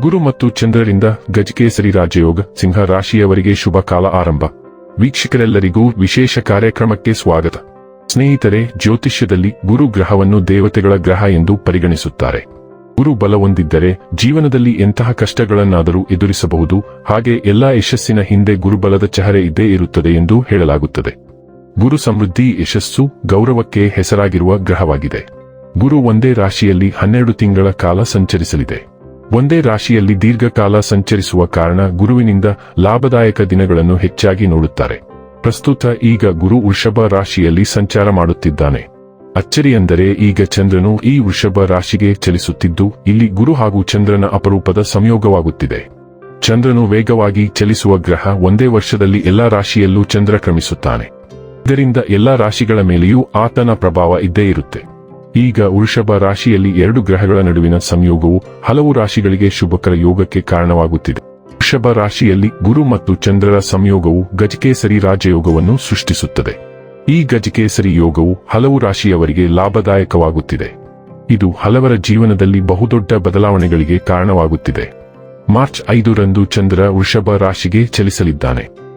ಗುರು ಮತ್ತು ಚಂದ್ರರಿಂದ ಗಜಕೇಸರಿ ರಾಜಯೋಗ ಸಿಂಹ ರಾಶಿಯವರಿಗೆ ಶುಭ ಕಾಲ ಆರಂಭ. ವೀಕ್ಷಕರೆಲ್ಲರಿಗೂ ವಿಶೇಷ ಕಾರ್ಯಕ್ರಮಕ್ಕೆ ಸ್ವಾಗತ. ಸ್ನೇಹಿತರೆ, ಜ್ಯೋತಿಷ್ಯದಲ್ಲಿ ಗುರು ಗ್ರಹವನ್ನು ದೇವತೆಗಳ ಗ್ರಹ ಎಂದು ಪರಿಗಣಿಸುತ್ತಾರೆ. ಗುರು ಬಲ ಹೊಂದಿದ್ದರೆ ಜೀವನದಲ್ಲಿ ಎಂತಹ ಕಷ್ಟಗಳನ್ನಾದರೂ ಎದುರಿಸಬಹುದು, ಹಾಗೆ ಎಲ್ಲಾ ಯಶಸ್ಸಿನ ಹಿಂದೆ ಗುರುಬಲದ ಚಹರೆ ಇದ್ದೇ ಇರುತ್ತದೆ ಎಂದು ಹೇಳಲಾಗುತ್ತದೆ. ಗುರು ಸಮೃದ್ಧಿ, ಯಶಸ್ಸು, ಗೌರವಕ್ಕೆ ಹೆಸರಾಗಿರುವ ಗ್ರಹವಾಗಿದೆ. ಗುರು ಒಂದೇ ರಾಶಿಯಲ್ಲಿ ಹನ್ನೆರಡು ತಿಂಗಳ ಕಾಲ ಸಂಚರಿಸಲಿದೆ. ಒಂದೇ ರಾಶಿಯಲ್ಲಿ ದೀರ್ಘಕಾಲ ಸಂಚರಿಸುವ ಕಾರಣ ಗುರುವಿನಿಂದ ಲಾಭದಾಯಕ ದಿನಗಳನ್ನು ಹೆಚ್ಚಾಗಿ ನೋಡುತ್ತಾರೆ. ಪ್ರಸ್ತುತ ಈಗ ಗುರು ವೃಷಭ ರಾಶಿಯಲ್ಲಿ ಸಂಚಾರ ಮಾಡುತ್ತಿದ್ದಾನೆ. ಅಚ್ಚರಿಯೆಂದರೆ ಈಗ ಚಂದ್ರನು ಈ ವೃಷಭ ರಾಶಿಗೆ ಚಲಿಸುತ್ತಿದ್ದು, ಇಲ್ಲಿ ಗುರು ಹಾಗೂ ಚಂದ್ರನ ಅಪರೂಪದ ಸಂಯೋಗವಾಗುತ್ತಿದೆ. ಚಂದ್ರನು ವೇಗವಾಗಿ ಚಲಿಸುವ ಗ್ರಹ ಒಂದೇ ವರ್ಷದಲ್ಲಿ ಎಲ್ಲಾ ರಾಶಿಯಲ್ಲೂ ಚಂದ್ರ ಕ್ರಮಿಸುತ್ತಾನೆ. ಇದರಿಂದ ಎಲ್ಲಾ ರಾಶಿಗಳ ಮೇಲೆಯೂ ಆತನ ಪ್ರಭಾವ ಇದ್ದೇ ಇರುತ್ತೆ. ಈಗ ವೃಷಭ ರಾಶಿಯಲ್ಲಿ ಎರಡು ಗ್ರಹಗಳ ನಡುವಿನ ಸಂಯೋಗವು ಹಲವು ರಾಶಿಗಳಿಗೆ ಶುಭಕರ ಯೋಗಕ್ಕೆ ಕಾರಣವಾಗುತ್ತಿದೆ. ವೃಷಭ ರಾಶಿಯಲ್ಲಿ ಗುರು ಮತ್ತು ಚಂದ್ರರ ಸಂಯೋಗವು ಗಜಕೇಸರಿ ರಾಜಯೋಗವನ್ನು ಸೃಷ್ಟಿಸುತ್ತದೆ. ಈ ಗಜಕೇಸರಿ ಯೋಗವು ಹಲವು ರಾಶಿಯವರಿಗೆ ಲಾಭದಾಯಕವಾಗುತ್ತಿದೆ. ಇದು ಹಲವರ ಜೀವನದಲ್ಲಿ ಬಹುದೊಡ್ಡ ಬದಲಾವಣೆಗಳಿಗೆ ಕಾರಣವಾಗುತ್ತಿದೆ. ಮಾರ್ಚ್ ಐದರಂದು ಚಂದ್ರ ವೃಷಭ ರಾಶಿಗೆ ಚಲಿಸಲಿದ್ದಾನೆ.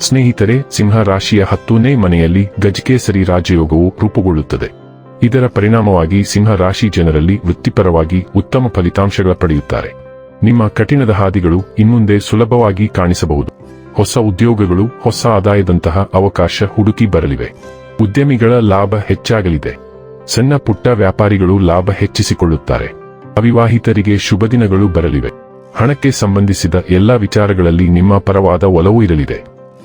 ಸ್ನೇಹಿತರೆ, ಸಿಂಹ ರಾಶಿಯ ಹತ್ತನೇ ಮನೆಯಲ್ಲಿ ಗಜಕೇಸರಿ ರಾಜಯೋಗವು ರೂಪುಗೊಳ್ಳುತ್ತದೆ. ಇದರ ಪರಿಣಾಮವಾಗಿ ಸಿಂಹ ರಾಶಿ ಜನರಲ್ಲಿ ವೃತ್ತಿಪರವಾಗಿ ಉತ್ತಮ ಫಲಿತಾಂಶಗಳ ಪಡೆಯುತ್ತಾರೆ. ನಿಮ್ಮ ಕಠಿಣದ ಹಾದಿಗಳು ಇನ್ಮುಂದೆ ಸುಲಭವಾಗಿ ಕಾಣಿಸಬಹುದು. ಹೊಸ ಉದ್ಯೋಗಗಳು, ಹೊಸ ಆದಾಯದಂತಹ ಅವಕಾಶ ಹುಡುಕಿ ಬರಲಿವೆ. ಉದ್ಯಮಿಗಳ ಲಾಭ ಹೆಚ್ಚಾಗಲಿದೆ. ಸಣ್ಣ ಪುಟ್ಟ ವ್ಯಾಪಾರಿಗಳು ಲಾಭ ಹೆಚ್ಚಿಸಿಕೊಳ್ಳುತ್ತಾರೆ. ಅವಿವಾಹಿತರಿಗೆ ಶುಭ ದಿನಗಳು ಬರಲಿವೆ. ಹಣಕ್ಕೆ ಸಂಬಂಧಿಸಿದ ಎಲ್ಲಾ ವಿಚಾರಗಳಲ್ಲಿ ನಿಮ್ಮ ಪರವಾದ ಒಲವು ಇರಲಿದೆ.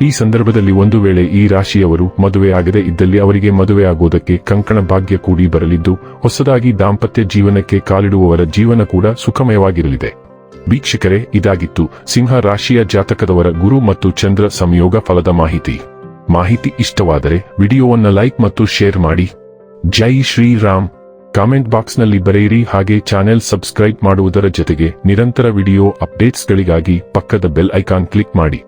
ಈ ಸಂದರ್ಭದಲ್ಲಿ ಒಂದು ವೇಳೆ ಈ ರಾಶಿಯವರು ಮದುವೆ ಆಗದೆ ಇದ್ದಲ್ಲಿ ಅವರಿಗೆ ಮದುವೆ ಆಗುವುದಕ್ಕೆ ಕಂಕಣ ಭಾಗ್ಯ ಕೂಡಿ ಬರಲಿದ್ದು, ಹೊಸದಾಗಿ ದಾಂಪತ್ಯ ಜೀವನಕ್ಕೆ ಕಾಲಿಡುವವರ ಜೀವನ ಕೂಡ ಸುಖಮಯವಾಗಿರಲಿದೆ. ವೀಕ್ಷಕರೇ, ಇದಾಗಿತ್ತು ಸಿಂಹ ರಾಶಿಯ ಜಾತಕದವರ ಗುರು ಮತ್ತು ಚಂದ್ರ ಸಂಯೋಗ ಫಲದ ಮಾಹಿತಿ. ಮಾಹಿತಿ ಇಷ್ಟವಾದರೆ ವಿಡಿಯೋವನ್ನ ಲೈಕ್ ಮತ್ತು ಶೇರ್ ಮಾಡಿ. ಜೈ ಶ್ರೀರಾಮ್. ಕಾಮೆಂಟ್ ಬಾಕ್ಸ್ನಲ್ಲಿ ಬರೆಯಿರಿ ಹಾಗೆ ಚಾನೆಲ್ ಸಬ್ಸ್ಕ್ರೈಬ್ ಮಾಡುವುದರ ಜೊತೆಗೆ ನಿರಂತರ ವಿಡಿಯೋ ಅಪ್ಡೇಟ್ಸ್ಗಳಿಗಾಗಿ ಪಕ್ಕದ ಬೆಲ್ ಐಕಾನ್ ಕ್ಲಿಕ್ ಮಾಡಿ.